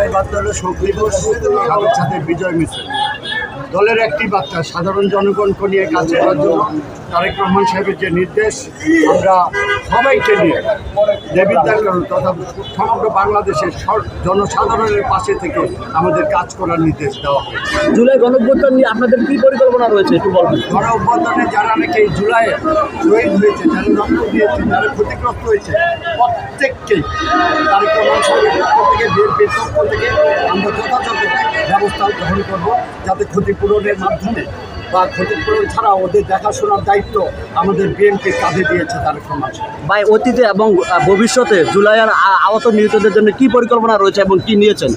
বিজয় বার্তা হলো শক্তি সাথে বিজয় মিশ্র। দলের একটি বার্তা, সাধারণ জনগণকে নিয়ে কাজ করার জন্য তারেক রহমান সাহেবের যে নির্দেশ আমরা সবাইকে নিয়ে দেবিদ্যার কারণ তথা সমগ্র বাংলাদেশের জনসাধারণের পাশে থেকে আমাদের কাজ করার নির্দেশ দেওয়া হয় জুলাই গণঅভ্যুত্থান নিয়ে আপনাদের কি পরিকল্পনা রয়েছে একটু বলবেন? গণ অভ্যর্থনে যারা নাকি জুলাইয়ে শহীদ হয়েছে যারা রক্ত দিয়েছে যারা ক্ষতিগ্রস্ত হয়েছে প্রত্যেককেই তারেক রহমান সাহেবের পক্ষ থেকে বিএনপির পক্ষ থেকে আমরা যথাযথ ব্যবস্থা গ্রহণ করব যাতে ক্ষতিপূরণের মাধ্যমে বা ক্ষতিপূরণ ছাড়া ওদের দেখাশোনার দায়িত্ব আমাদের বিএনপি কাঁধে দিয়েছে তারেক রহমান ভাই অতীতে এবং ভবিষ্যতে জুলাইয়ের আহত নিহতদের জন্য কি পরিকল্পনা রয়েছে এবং কি নিয়েছেন?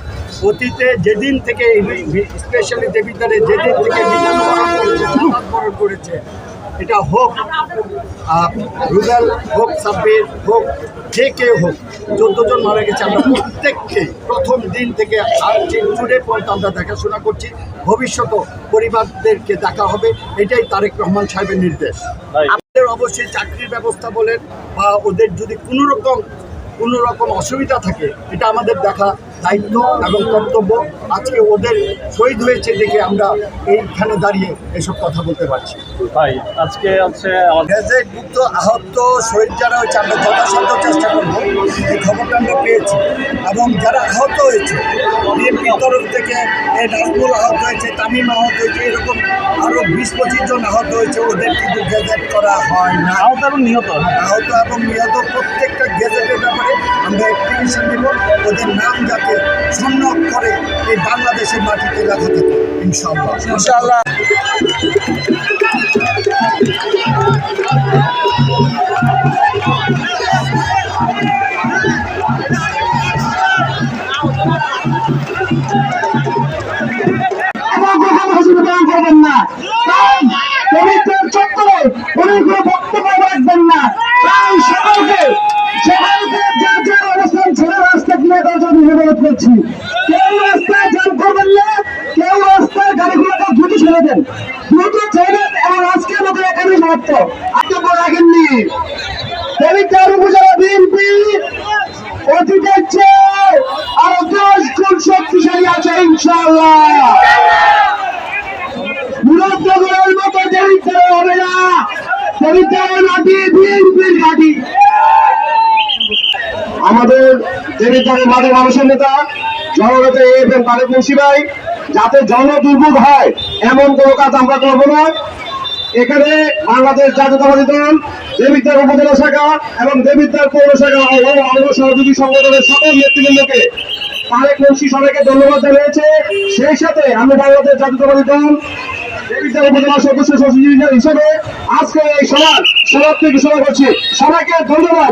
অতীতে যেদিন থেকে স্পেশালি দেবিদ্বারে যেদিন থেকে করেছে। এটা হোক রুবেল হোক সাব্বির হোক যে কেউ হোক চোদ্দ জন মারা গেছে আমরা প্রত্যেককে প্রথম দিন থেকে আর জুড়ে পর্যন্ত আমরা দেখাশোনা করছি। ভবিষ্যতেও পরিবারদেরকে দেখা হবে এটাই তারেক রহমান সাহেবের নির্দেশ। আমাদের অবশ্যই চাকরির ব্যবস্থা বলেন বা ওদের যদি কোনো রকম কোনো রকম অসুবিধা থাকে এটা আমাদের দেখা দায়িত্ব এবং কর্তব্য আজকে ওদের শহীদ হয়েছে দেখে আমরা এইখানে দাঁড়িয়ে এসব কথা বলতে পারছি। ভাই আজকে হচ্ছে গ্যাজেট আহত শহীদ যারা হয়েছে আমরা যথাসাধ্য চেষ্টা করব এই খবরটা আমরা পেয়েছি। এবং যারা আহত হয়েছে বিএনপির তরফ থেকে এই নাজমুল আহত হয়েছে তামিম আহত হয়েছে এরকম আরও বিশ পঁচিশ জন আহত হয়েছে ওদের কিন্তু গ্যাজেট করা হয় না। আহত এবং নিহত? আহত এবং নিহত প্রত্যেকটা গেজেটের ব্যাপারে আমরা অ্যাপ্লিকেশন দেব। ওদের নাম যাতে স্বর্ণ করে এই বাংলাদেশের মাটিতে লেখা থাকে ইনশাআল্লাহ। ইনশাআল্লাহ। আমার কখনো অসুবিধা করবেন না তাই পবিত্রের চত্বরে উনি বক্তব্য রাখবেন না তাই সকলকে সকলকে যার যার অবস্থান ছেড়ে রাস্তা জন্য অনুরোধ করছি। কেউ রাস্তায় জ্যাম করবেন না, কেউ রাস্তায় গাড়িগুলোকে দ্রুত ছেড়ে দেন। দ্রুত ছেড়ে এবং আজকের মতো এখানে সমাপ্ত। বক্তব্য রাখেননি। পবিত্র উপজেলা বিএনপি অতীতের চেয়ে আরও দশ গুণ শক্তিশালী আছে হবে না। আমাদের চরিত্রের মাঠে মানুষের নেতা, জননেতা এফ এম তারেক মুন্সি ভাই, যাতে জন দুর্ভোগ হয়, এমন কোনো কাজ আমরা করব না। এখানে বাংলাদেশ জাতীয়তাবাদী দল দেবিদ্যার উপজেলা শাখা এবং দেবিদ্যার পৌর শাখা ও অঙ্গ সহযোগী সংগঠনের সকল নেতৃবৃন্দকে তারেক মুন্সি সবাইকে ধন্যবাদ জানিয়েছে। সেই সাথে আমি বাংলাদেশ জাতীয়তাবাদী দল দেবিদ্যার উপজেলা সদস্য সচিব হিসেবে আজকে এই সভা সমাপ্তি ঘোষণা করছি সবাইকে ধন্যবাদ।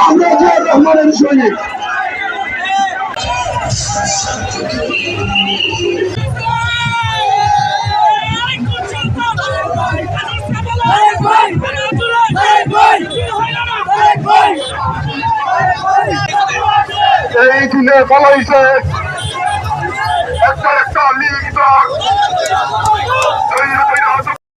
আমরা জিয়াউর রহমানের সৈনিক। এই দিনে বলা হয়েছে একটা একটা লিগ দল